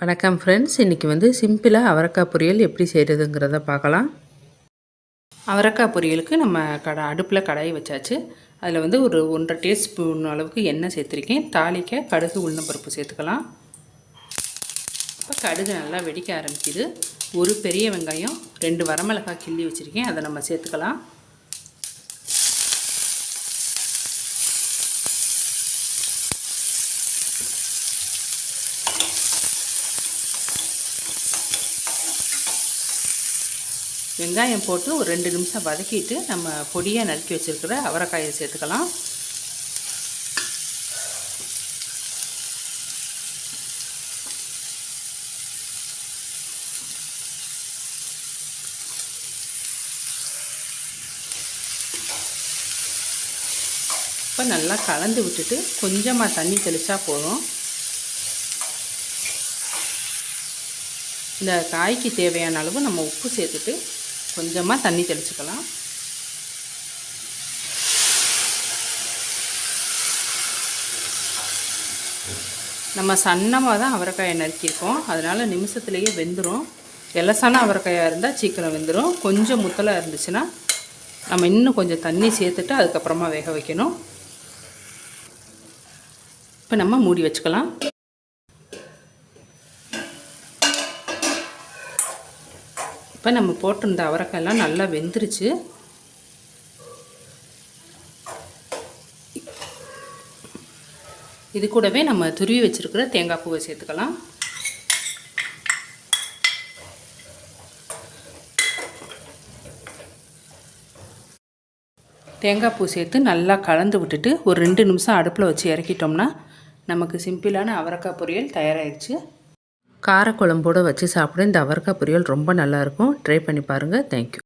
வணக்கம் ஃப்ரெண்ட்ஸ் இன்றைக்கி வந்து சிம்பிளாக அவரைக்காய் பொரியல் எப்படி செய்கிறதுங்கிறத பார்க்கலாம். அவரைக்காய் பொரியலுக்கு நம்ம கடை அடுப்பில் கடாயை வச்சாச்சு. அதில் வந்து ஒரு ஒன்றரை டீஸ்பூன் அளவுக்கு எண்ணெய் சேர்த்துருக்கேன். தாளிக்க கடுகு உளுந்தம்பருப்பு சேர்த்துக்கலாம். இப்போ கடுகு நல்லா வெடிக்க ஆரம்பிக்குது. ஒரு பெரிய வெங்காயம் ரெண்டு வரமிளகாய் கிள்ளி வச்சுருக்கேன். அதை நம்ம சேர்த்துக்கலாம். வெங்காயம் போட்டு ஒரு ரெண்டு நிமிஷம் வதக்கிட்டு நம்ம பொடியாக நறுக்கி வச்சுருக்கிற அவரைக்காயை சேர்த்துக்கலாம். இப்போ நல்லா கலந்து விட்டுட்டு கொஞ்சமாக தண்ணி தெளித்தா போதும். இந்த காய்க்கு தேவையான அளவு நம்ம உப்பு சேர்த்துட்டு கொஞ்சமாக தண்ணி தெளிச்சுக்கலாம். நம்ம சன்னமாக தான் அவரைக்காயை நறுக்கியிருக்கோம். அதனால் நிமிஷத்துலேயே வெந்துடும் எலசான அவரைக்காயாக இருந்தால் சீக்கிரம் வெந்துடும் கொஞ்சம் முத்தலாக இருந்துச்சுன்னா நம்ம இன்னும் கொஞ்சம் தண்ணி சேர்த்துட்டு அதுக்கப்புறமா வேக வைக்கணும். இப்போ நம்ம மூடி வச்சுக்கலாம். இப்போ நம்ம போட்டிருந்த அவரைக்காயெல்லாம் நல்லா வெந்துருச்சு. இது கூடவே நம்ம துருவி வச்சுருக்கிற தேங்காய் பூவை சேர்த்துக்கலாம். தேங்காய் பூ சேர்த்து நல்லா கலந்து விட்டுட்டு ஒரு ரெண்டு நிமிஷம் அடுப்பில் வச்சு இறக்கிட்டோம்னா நமக்கு சிம்பிளான அவரைக்காய் பொரியல் தயாராகிடுச்சு காரக்குழம்போடு வச்சு சாப்பிட. இந்த அவரக்காய் பொரியல் ரொம்ப நல்லாயிருக்கும் ட்ரை பண்ணி பாருங்கள் தேங்க்யூ